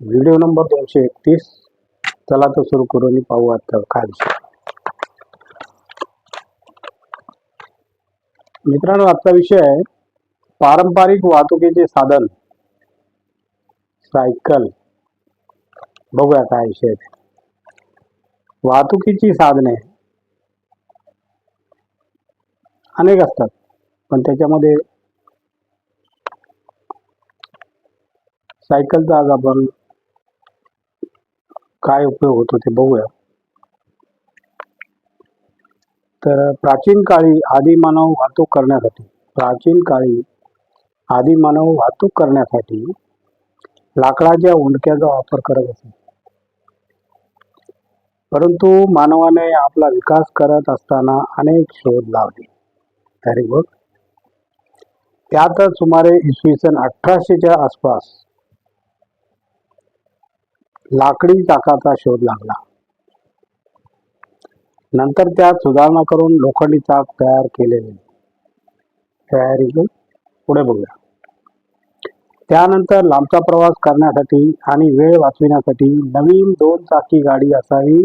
Video number दोनशे एकतीस. चला तर सुरू करून पाहू आता काय विषय मित्रांनो आजचा विषय आहे पारंपरिक वाहतुकीचे साधन सायकल. बघूया काय विषय वाहतुकीची साधने अनेक असतात पण त्याच्यामध्ये सायकलचा आज आपण काय उपयोग होतो ते बघूया. तर प्राचीन काळी आदिमानव वाहतूक करण्यासाठी प्राचीन काळी आदिमानव वाहतूक करण्यासाठी लाकडाच्या उंडक्याचा वापर करत असे. परंतु मानवाने आपला विकास करत असताना अनेक शोध लावले. तरी गुड त्यातच सुमारे इसवी सन अठराशेच्या आसपास लाकडी चाकाचा शोध लागला. नंतर त्यात सुधारणा करून लोखंडी चाक तयार केले तयारी पुढे बघूया. त्यानंतर लांबचा प्रवास करण्यासाठी आणि वेळ वाचविण्यासाठी नवीन दोन चाकी गाडी असावी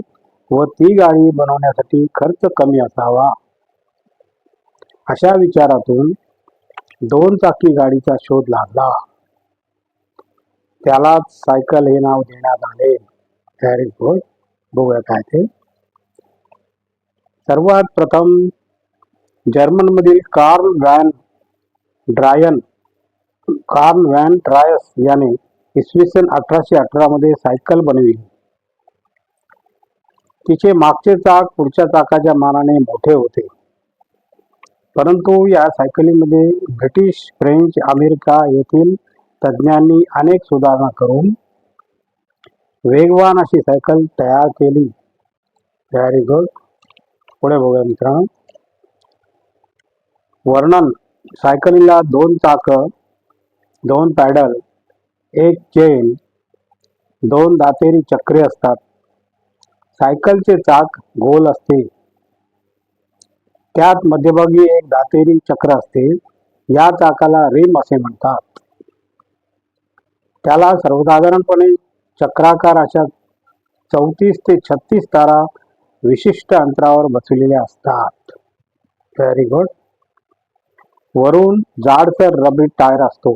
व ती गाडी बनवण्यासाठी खर्च कमी असावा. अशा विचारातून दोन चाकी गाडीचा शोध लागला. त्यालाच सायकल हे नाव देण्यात आले. व्हेरी गुड बघूया काय ते. सर्वात प्रथम जर्मनमधील Karl von ड्रायन Karl von Drais याने इसवी सन अठराशे अठरा मध्ये सायकल बनविली. तिचे मागचे चाक पुढच्या चाकाच्या मानाने मोठे होते. परंतु या सायकलीमध्ये ब्रिटिश फ्रेंच अमेरिका येथील तज्ज्ञांनी अनेक सुधारणा करून वेगवान अशी सायकल तयार केली. व्हेरी गुड पुढे बघूया मित्रांनो. वर्णन. सायकलीला दोन चाक दोन पॅडल एक चेन दोन दातेरी चक्रे असतात. सायकलचे चाक गोल असते. त्यात मध्यभागी एक दातेरी चक्र असते. या चाकाला रिम असे म्हणतात. त्याला सर्वसाधारणपणे चक्राकार अशा चौतीस ते छत्तीस तारा विशिष्ट अंतरावर बसविलेल्या असतात. व्हेरी गुड वरून जाडसर रबरी टायर असतो.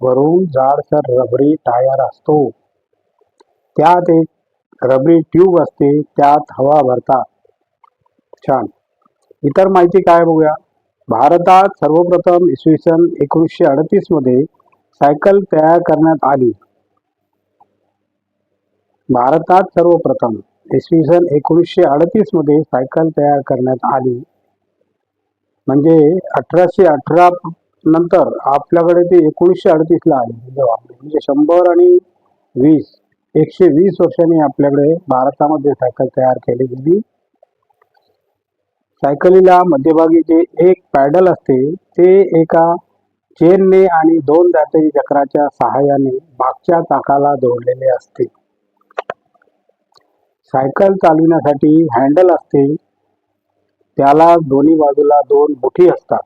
वरून जाडसर रबरी टायर असतो. त्यात एक रबरी ट्यूब असते त्यात हवा भरतात. छान. इतर माहिती काय बघूया? भारतात सर्वप्रथम इसवी सन एकोणीसशे अडतीसमध्ये सायकल तयार करण्यात आली. भारतात सर्वप्रथम इसवी सन एकोणीसशे अडतीसमध्ये सायकल तयार करण्यात आली. म्हणजे अठराशे अठरा नंतर आपल्याकडे ते एकोणीसशे अडतीस ला आली. जेव्हा म्हणजे शंभर आणि वीस एकशे वीस वर्षांनी आपल्याकडे भारतामध्ये सायकल तयार केली गेली. सायकलीला मध्यभागी जे एक पॅडल असते ते एका चेनने आणि दोन दातेरी चक्राच्या सहाय्याने मागच्या चाकाला जोडलेले असते. सायकल चालविण्यासाठी हँडल असते. त्याला दोन्ही बाजूला दोन मुठी असतात.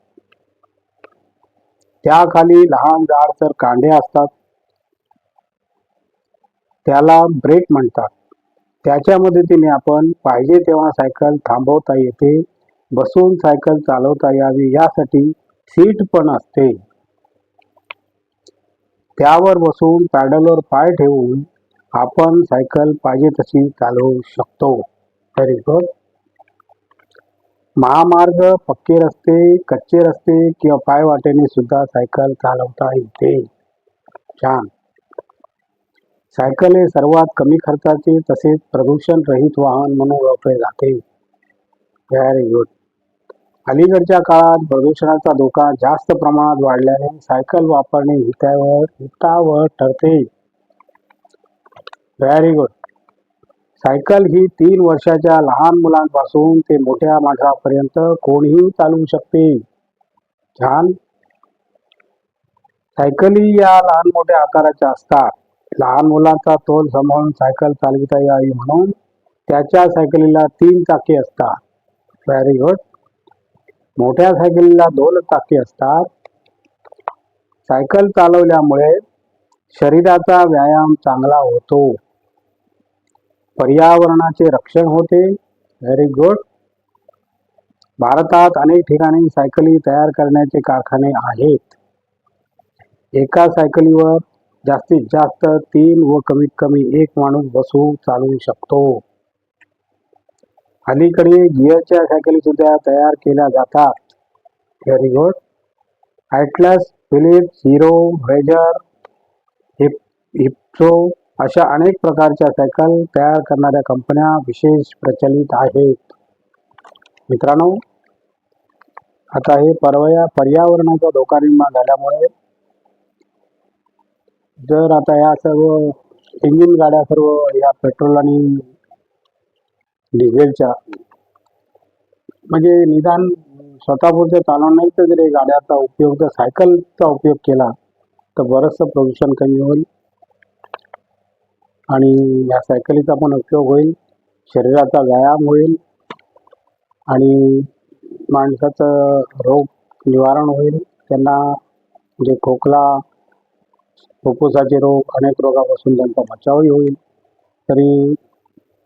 त्याखाली लहान जाडसर कांडे असतात. त्याला ब्रेक म्हणतात. त्याच्या मदतीने आपण पाहिजे तेव्हा सायकल थांबवता येते. बसून सायकल चालवता यावी यासाठी सीट पण असते. त्यावर बसून पॅडलवर पाय ठेवून आपण सायकल पाहिजे तशी चालवू शकतो. व्हेरी गुड महामार्ग पक्के रस्ते कच्चे रस्ते किंवा पाय वाटेने सुद्धा सायकल चालवता येते. छान. सायकल हे सर्वात कमी खर्चाचे तसेच प्रदूषण रहित वाहन म्हणून ओळखले जाते. Very good. अलीकडच्या काळात प्रदूषणाचा धोका जास्त प्रमाणात वाढल्याने सायकल वापरणे हितावर हितावर ठरते. व्हेरी गुड सायकल ही तीन वर्षाच्या लहान मुलांपासून ते मोठ्या माणसापर्यंत कोणीही चालवू शकते. छान. सायकली या लहान मोठ्या आकाराच्या असतात. लहान मुलांचा तोल सांभाळून सायकल चालविता यावी म्हणून त्याच्या सायकलीला तीन चाके असतात. व्हेरी गुड मोठ्या सायकलीला दोन चाकी असतात. सायकल चालवल्यामुळे शरीराचा व्यायाम चांगला होतो. पर्यावरणाचे रक्षण होते. व्हेरी गुड भारतात अनेक ठिकाणी सायकली तयार करण्याचे कारखाने आहेत. एका सायकलीवर जास्तीत जास्त तीन व कमीत कमी एक माणूस बसू चालवू शकतो. अलीकडे गिअरच्या सायकली सुद्धा तयार केल्या जातात. Very good Atlas Philips Hero razor हिप हिप्सो अशा अनेक प्रकारच्या सायकल तयार करणाऱ्या कंपन्या विशेष प्रचलित आहेत. मित्रांनो आता हे परवया पर्यावरणाचा धोका निर्माण झाल्यामुळे जर आता या सर्व इंजिन गाड्या सर्व या पेट्रोल आणि डिझेलच्या. म्हणजे निदान स्वतःपुरते चालवण्याचं नाही तर गाड्याचा उपयोग जर सायकलचा उपयोग केला तर बरंचसं प्रदूषण कमी होईल. आणि या सायकलीचा पण उपयोग होईल. शरीराचा व्यायाम होईल. आणि माणसाचं रोग निवारण होईल. त्यांना म्हणजे खोकला फुफ्फुसाचे रोग अनेक रोगापासून त्यांचा बचावही होईल. तरी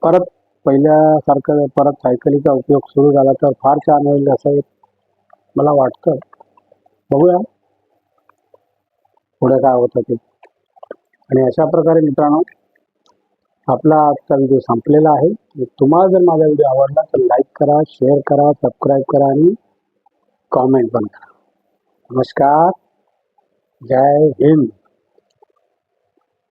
परत पहिल्यासारखं परत सायकलीचा उपयोग सुरू झाला तर फार छान होईल असं मला वाटतं. बघूया. पुढे काय होतं ते. आणि अशा प्रकारे मित्रांनो आपला आजचा व्हिडिओ संपलेला आहे. तुम्हाला जर माझा व्हिडिओ आवडला तर लाईक करा शेअर करा सबस्क्राईब करा आणि कॉमेंट पण करा. नमस्कार. जय हिंद.